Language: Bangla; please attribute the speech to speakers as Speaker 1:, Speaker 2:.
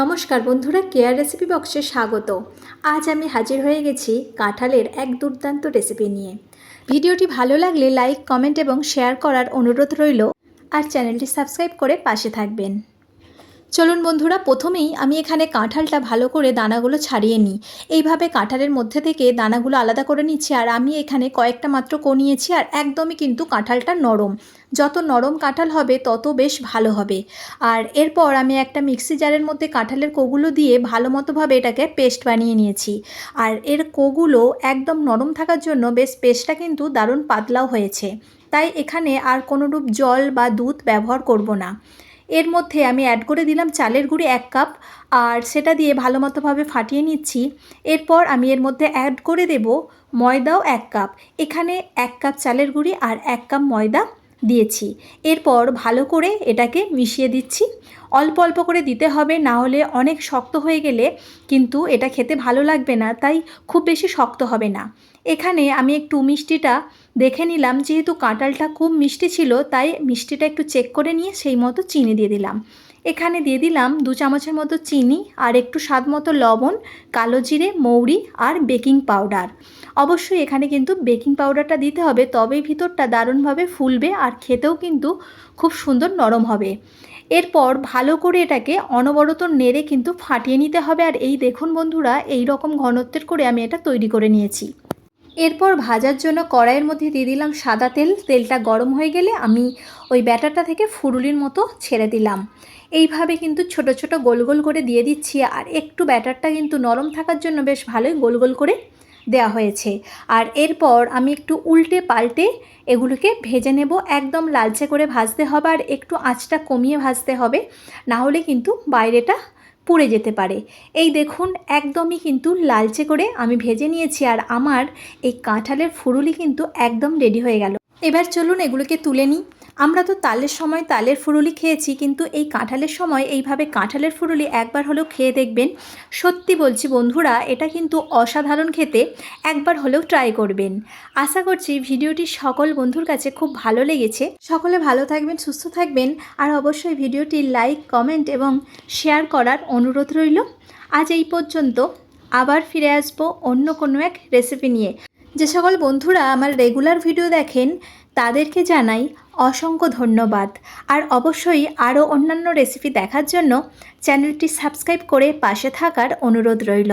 Speaker 1: নমস্কার বন্ধুরা কেয়ার রেসিপি বক্সে স্বাগত। আজ আমি হাজির হয়ে গেছি কাঁঠালের এক দুর্দান্ত রেসিপি নিয়ে। ভিডিওটি ভালো লাগলে লাইক কমেন্ট এবং শেয়ার করার অনুরোধ রইল। আর চ্যানেলটি সাবস্ক্রাইব করে পাশে থাকবেন। চলুন বন্ধুরা, প্রথমেই আমি এখানে কাঁঠালটা ভালো করে দানাগুলো ছাড়িয়ে নিই। এইভাবে কাঁঠালের মধ্যে থেকে দানাগুলো আলাদা করে নিচ্ছি আর আমি এখানে কয়েকটা মাত্র কনিয়েছি আর একদমই কিন্তু কাঁঠালটা নরম। যত নরম কাঁঠাল হবে, তত বেশ ভালো হবে। আর এরপর আমি একটা মিক্সি জারের মধ্যে কাঁঠালের কোগুলো দিয়ে ভালো মতোভাবে এটাকে পেস্ট বানিয়ে নিয়েছি। আর এর কোগুলো একদম নরম থাকার জন্য বেশ পেস্টটা কিন্তু দারুণ পাতলাও হয়েছে। তাই এখানে আর কোনোরূপ জল বা দুধ ব্যবহার করব না। এর মধ্যে আমি অ্যাড করে দিলাম চালের গুঁড়ি এক কাপ আর সেটা দিয়ে ভালো মতোভাবে ফাটিয়ে নিচ্ছি। এরপর আমি এর মধ্যে অ্যাড করে দেব ময়দাও এক কাপ এখানে এক কাপ চালের গুঁড়ি আর এক কাপ ময়দা। দিয়েছি। এরপর ভালো করে এটাকে মিশিয়ে দিচ্ছি। অল্প অল্প করে দিতে হবে, না হলে অনেক শক্ত হয়ে গেলে কিন্তু এটা খেতে ভালো লাগবে না, তাই খুব বেশি শক্ত হবে না। এখানে আমি একটু মিষ্টিটা দেখে নিলাম, যেহেতু কাঁটালটা খুব মিষ্টি ছিল, তাই মিষ্টিটা একটু চেক করে নিয়ে সেই মতো চিনি দিয়ে দিলাম। এখানে দিয়ে দিলাম দু চামচের মতো চিনি আর একটু স্বাদ মতো লবণ, কালো জিরে, মৌরি আর বেকিং পাউডার। অবশ্যই এখানে কিন্তু বেকিং পাউডারটা দিতে হবে, তবেই ভিতরটা দারুণভাবে ফুলবে আর খেতেও কিন্তু খুব সুন্দর নরম হবে। এরপর ভালো করে এটাকে অনবরত নেড়ে কিন্তু ফাটিয়ে নিতে হবে। আর এই দেখুন বন্ধুরা এই রকম ঘনত্বের করে আমি এটা তৈরি করে নিয়েছি। এরপর ভাজার জন্য কড়াইয়ের মধ্যে দিয়ে দিলাম সাদা তেল। তেলটা গরম হয়ে গেলে আমি ওই ব্যাটারটা থেকে ফুরুলির মতো ছেড়ে দিলাম। এইভাবে কিন্তু ছোট ছোট গোল গোল করে দিয়ে দিচ্ছি আর একটু ব্যাটারটা কিন্তু নরম থাকার জন্য বেশ ভালোই গোল গোল করে দেওয়া হয়েছে। আর এরপর আমি একটু উল্টে পাল্টে এগুলোকে ভেজে নেব। একদম লালচে করে ভাজতে হবে আর একটু আঁচটা কমিয়ে ভাজতে হবে। না হলে কিন্তু বাইরেটা পুড়ে যেতে পারে। এই দেখুন, একদমই কিন্তু লালচে করে আমি ভেজে নিয়েছি আর আমার এই কাঁঠালের ফুরুলি কিন্তু একদম রেডি হয়ে গেল। এবার চলুন এগুলোকে তুলে নিই। আমরা তো তালের সময় তালের ফুরুলি খেয়েছি, কিন্তু এই কাঁঠালের সময় এইভাবে কাঁঠালের ফুরুলি একবার হলেও খেয়ে দেখবেন। সত্যি বলছি বন্ধুরা, এটা কিন্তু অসাধারণ খেতে, একবার হলেও ট্রাই করবেন। আশা করছি ভিডিওটি সকল বন্ধুর কাছে খুব ভালো লেগেছে। সকলে ভালো থাকবেন, সুস্থ থাকবেন, আর অবশ্যই ভিডিওটি লাইক কমেন্ট এবং শেয়ার করার অনুরোধ রইল। আজ এই পর্যন্ত আবার ফিরে আসব অন্য কোনো এক রেসিপি নিয়ে। যে সকল বন্ধুরা আমার রেগুলার ভিডিও দেখেন, তাদেরকে জানাই অসংখ্য ধন্যবাদ। আর অবশ্যই আরও অন্যান্য রেসিপি দেখার জন্য চ্যানেলটি সাবস্ক্রাইব করে পাশে থাকার অনুরোধ রইল।